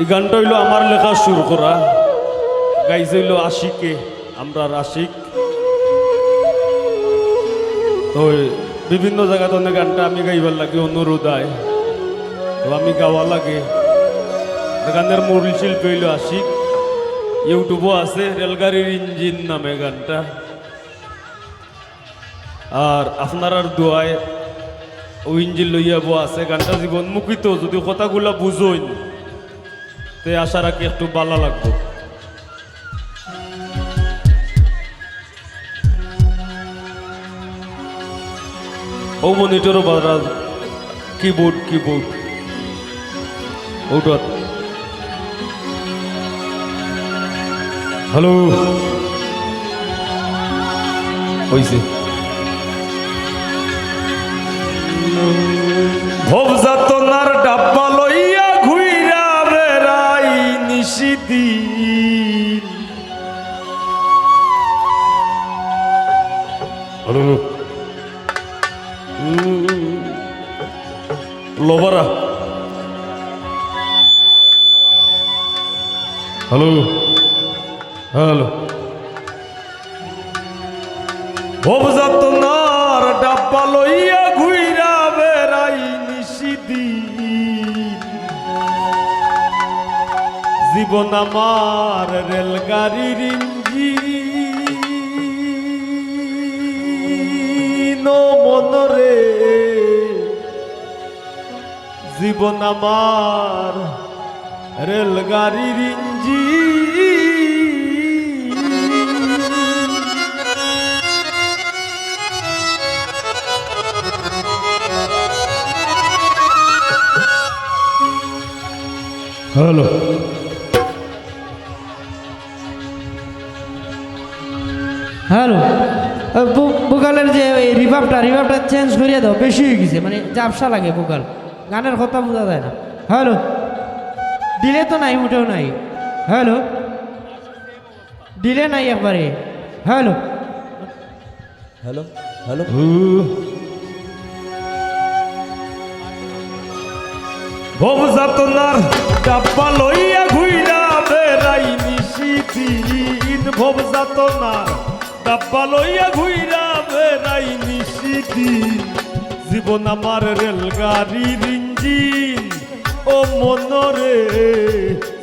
এই গানটা হইল আমার লেখা সুর করা। গাইছে হইল আশিকে, আমরা আশিক তো বিভিন্ন জায়গাতে অনেক গানটা আমি গাইবার লাগে, অনুরোধ আয়। তো আমি গাওয়া লাগে। গানের মূল শিল্পী হইল আশিক। ইউটিউবও আছে, রেলগাড়ির ইঞ্জিন নামে গানটা। আর আপনার আর দোয়ায় ও ইঞ্জিন লইয়া বো আছে। গানটা জীবনমুখী তো, যদি কথাগুলা বুঝইন। তে আশা রাখি একটু ভালো লাগবে। ও মনিটরও বাজা কিবোর্ড কিবোর্ড ওটা। হ্যালো হইছে হ্যালো হ্যালো হ্যালো ভবজাতনার ডাব্বা লইয়া ঘুইরা বেড়াই নিশিদিন জীবন আমার রেলগাড়ির ইঞ্জিন। মনরে জীবন আমার রেলগাড়ির ইঞ্জিন। হ্যালো। হ্যালো। বুকালের যে এই রিভাবটা রিভাবটা চেঞ্জ করিয়ে দাও বেশি হয়ে গেছে মানে জাপসা লাগে বুকাল। গানের কথা বোঝা যায় না। হ্যালো? ডিলে তো নাই মোটেও নাই। হ্যালো? ডিলে নাই একবারে। হ্যালো? হ্যালো? হ্যালো? ভবজাতনার ডাব্বা লইয়া ঘুইরা বেড়াই নিশিদিন ভবজাতনার ডাব্বা লইয়া ঘুইরা বেড়াই নিশিদিন। জীবন আমার রেলগাড়ির ইঞ্জিন ও মনরে,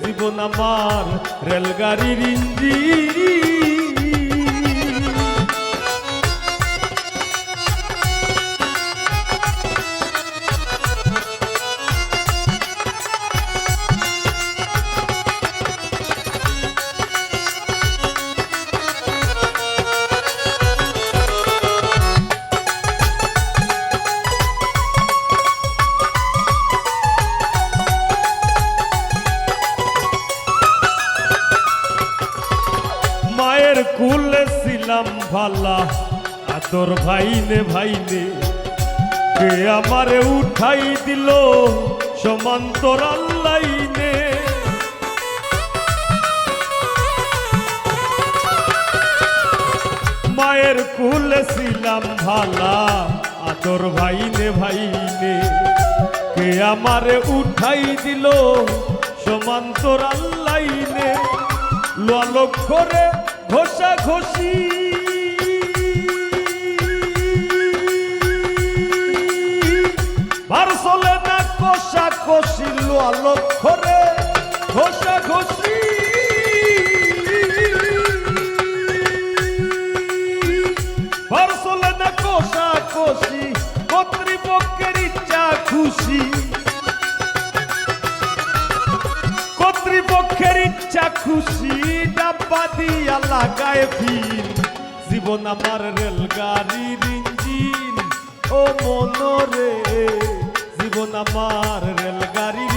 জীবন আমার রেলগাড়ির ইঞ্জিন ভালা, আতর ভাইনে ভাইনে, কে আমারে উঠাই দিল সমান্তর লাইনে মায়ের কুলে ছিলাম ভালা, আতর ভাইনে ভাইনে, কে আমারে উঠাই দিল সমান্তর লাইনে লোয়ালোক করে ঘষা ঘষি চলে না কষা কষি লোয়ালোক করে ঘষা ঘষি চলে না কষা কষি কর্তৃপক্ষের ইচ্ছা খুশি। কর্তৃপক্ষের ইচ্ছা খুশি, ডাব্বা দিয়া লাগায় ফিল। জীবন আমার রেলগাড়ির ইঞ্জিন, ও মনরে। জীবন আমার রেলগাড়ির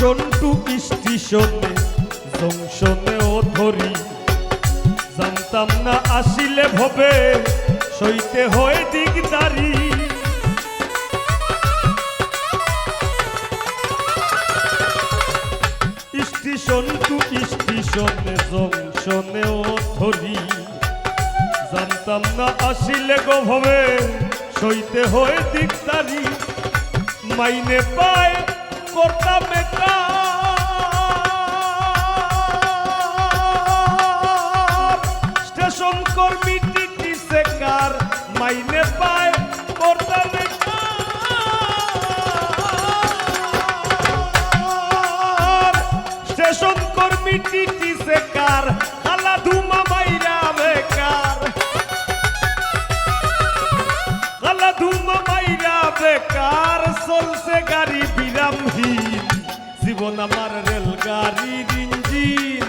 স্টেশন টু স্টেশনে জংশনেও ধরি। জানতাম না আসিলে ভবে সইতে হয় দিগদারি। স্টেশন টু স্টেশনে জংশনেও ধরি। জানতাম না আসিলে গো ভবে সইতে হয় দিগদারি। মাইনে পায় করতাম স্টেশন আমার রেলগাড়ির ইঞ্জিন।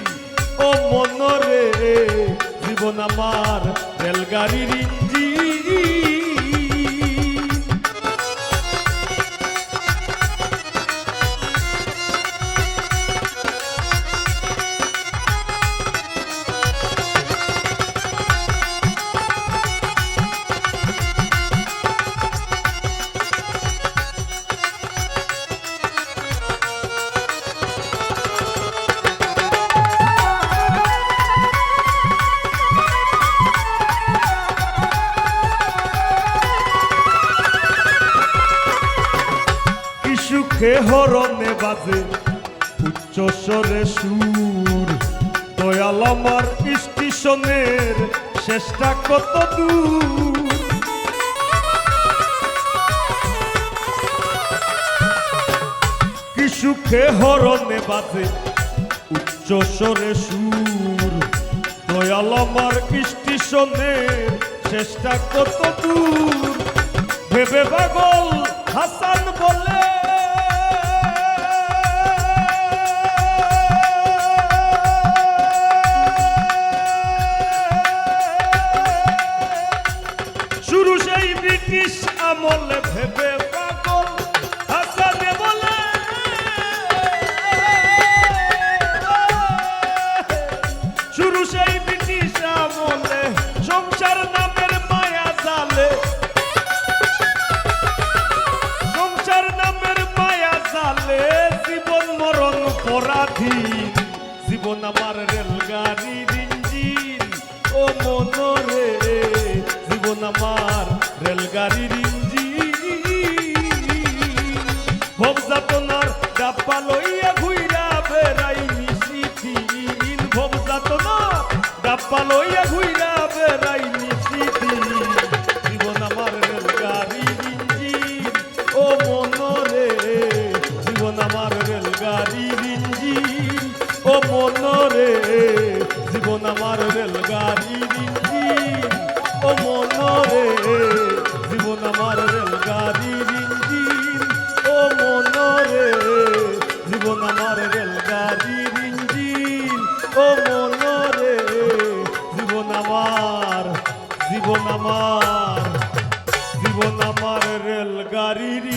ও মনরে জীবন আমার রেলগাড়ির ইঞ্জিন। সুখে হরণে বাজে, উচ্চ স্বরে সুর। দয়াল আমার স্টেশনের শেষটা কত দূর। সুখে হরণে বাজে, উচ্চ স্বরে সুর। দয়াল আমার স্টেশনের শেষটা কত দূর। ভেবে পাগল হাসান বলে লইয়া ঘুইরা বেড়াই নিশিথিন ভব যাতনার ডাব্বা লইয়া ঘুইরা বেড়াই নিশিথিন জীবন আমার রেলগাড়ির ইঞ্জিন। ও মনরে, জীবন আমার রেলগাড়ির ইঞ্জিন। ও মনরে, জীবন আমার রেলগাড়ির জীবন আমার জীবন আমার রেলগাড়ির